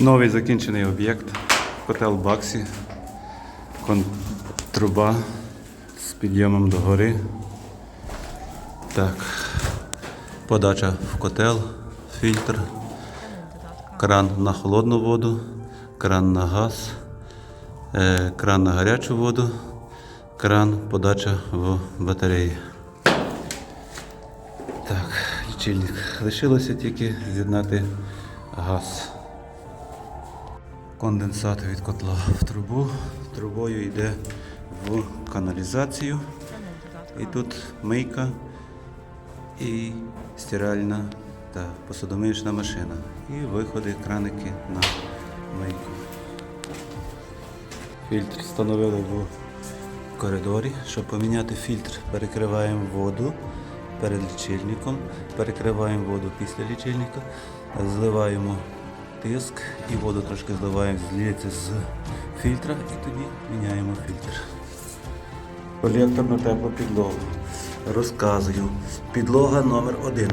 Новий закінчений об'єкт. Котел Баксі. Труба з підйомом догори. Так. Подача в котел, фільтр, кран на холодну воду, кран на газ, е, кран на гарячу воду, кран подача в батареї. Так, лічильник. Лишилося тільки з'єднати газ. Конденсат від котла в трубу. Трубою йде в каналізацію. І тут мийка і стиральна та посудомиючна машина. І виходи, краники на мийку. Фільтр встановили в коридорі. Щоб поміняти фільтр, перекриваємо воду перед лічильником, перекриваємо воду після лічильника, зливаємо тиск і воду трошки зливаємо, зліється з фільтра і тоді міняємо фільтр. Колектор на теплу підлогу. Розказую. Підлога номер один.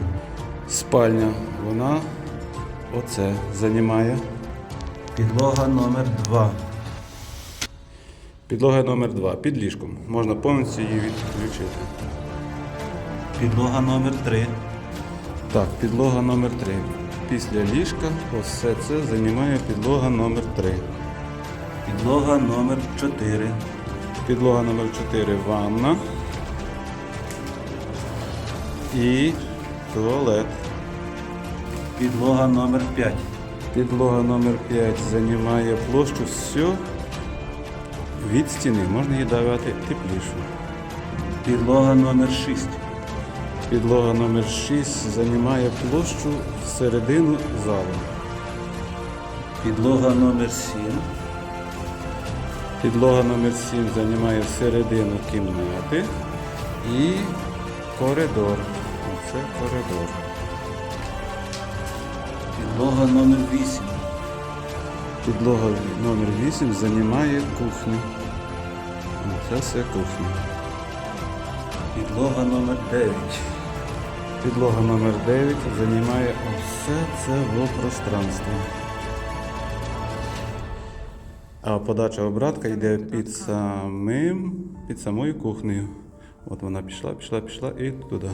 Спальня. Вона оце займає. Підлога номер два. Підлога номер 2 під ліжком. Можна повністю її відключити. Підлога номер 3 Так, підлога номер 3 Після ліжка ось все це займає підлога номер 3 Підлога номер 4 Підлога номер 4 ванна. І туалет. Підлога номер 5 Підлога номер 5 займає площу всю від стіни можна її давати теплішу. Підлога номер 6. Підлога номер 6 займає площу всередину залу. Підлога номер 7. Підлога номер 7 займає середину кімнати і коридор. Оце коридор. Підлога номер 8. Підлога номер 8 займає кухню. Це все кухня. Підлога номер 9. Підлога номер 9 займає все це в пространстві. А подача обратка йде під самим, під самою кухнею. От вона пішла, пішла, пішла і туди.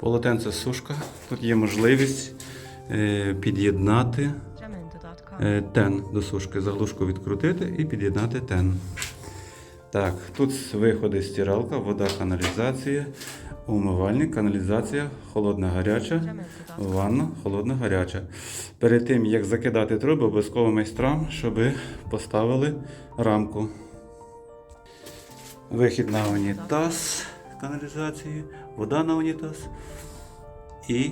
Полотенце сушка. Тут є можливість е, під'єднати е, тен до сушки, заглушку відкрутити і під'єднати тен. Так, тут виходи стиралка, вода, каналізація, умивальник, каналізація, холодна гаряча, ванна, холодна гаряча. Перед тим як закидати труби, обов'язково майстрам, щоб поставили рамку. Вихід на унітаз каналізації, вода на унітаз і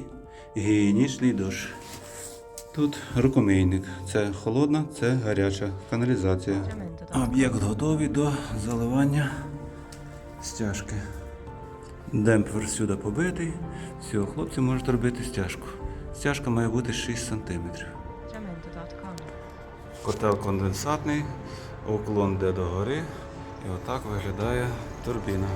гігієнічний душ. Тут рукомийник. Це холодна, це гаряча каналізація. Об'єкт готовий до заливання стяжки. Демпфер сюди побитий. Все, хлопці можуть робити стяжку. Стяжка має бути 6 см. Котел конденсатний, уклон йде догори. І отак виглядає турбіна.